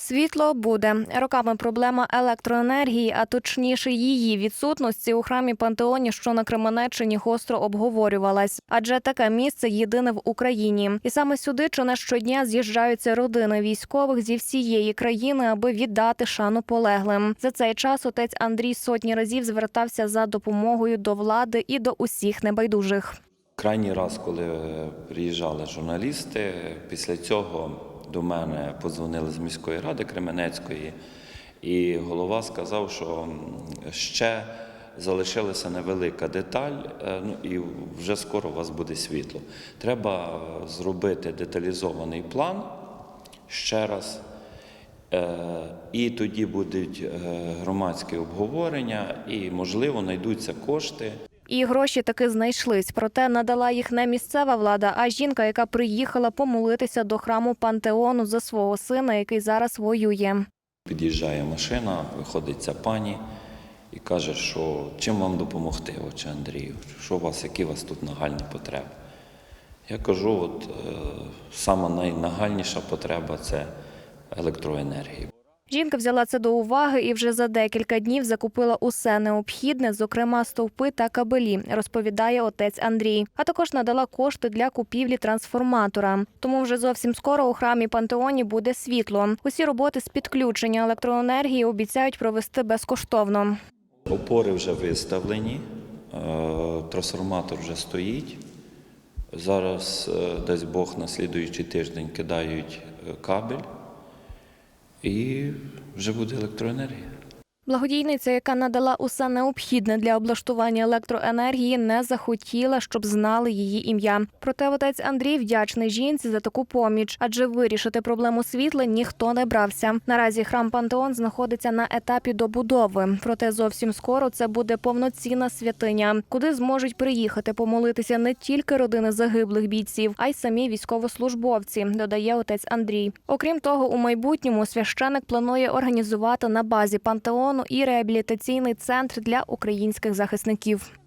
Світло буде роками проблема електроенергії, а точніше її відсутності у храмі Пантеоні, що на Кременеччині гостро обговорювалась. Адже таке місце єдине в Україні, і саме сюди чи не щодня з'їжджаються родини військових зі всієї країни, аби віддати шану полеглим. За цей час отець Андрій сотні разів звертався за допомогою до влади і до усіх небайдужих. Крайній раз, коли е, приїжджали журналісти, після цього до мене подзвонили з міської ради Кременецької, і голова сказав, що ще залишилася невелика деталь, е, ну і вже скоро у вас буде світло. Треба е, зробити деталізований план ще раз. Е, І тоді будуть громадські обговорення, і можливо знайдуться кошти. І гроші таки знайшлись. Проте надала їх не місцева влада, а жінка, яка приїхала помолитися до храму Пантеону за свого сина, який зараз воює. Під'їжджає машина, виходить ця пані і каже, що чим вам допомогти, отче Андрію, що у вас, які у вас тут нагальні потреби. Я кажу, от е, сама найнагальніша потреба це електроенергія. Жінка взяла це до уваги і вже за декілька днів закупила усе необхідне, зокрема стовпи та кабелі, розповідає отець Андрій. А також надала кошти для купівлі трансформатора. Тому вже зовсім скоро у храмі Пантеоні буде світло. Усі роботи з підключення електроенергії обіцяють провести безкоштовно. Опори вже виставлені, е, трансформатор вже стоїть. Зараз, е, дасть Бог, на слідуючий тиждень кидають е, кабель і вже буде електроенергія. Благодійниця, яка надала усе необхідне для облаштування електроенергії, не захотіла, щоб знали її ім'я. Проте отець Андрій вдячний жінці за таку поміч, адже вирішити проблему світла ніхто не брався. Наразі храм Пантеон знаходиться на етапі добудови. Проте зовсім скоро це буде повноцінна святиня, куди зможуть приїхати помолитися не тільки родини загиблих бійців, а й самі військовослужбовці. Додає отець Андрій. Окрім того, у майбутньому священик планує організувати на базі пантеону і реабілітаційний центр для українських захисників.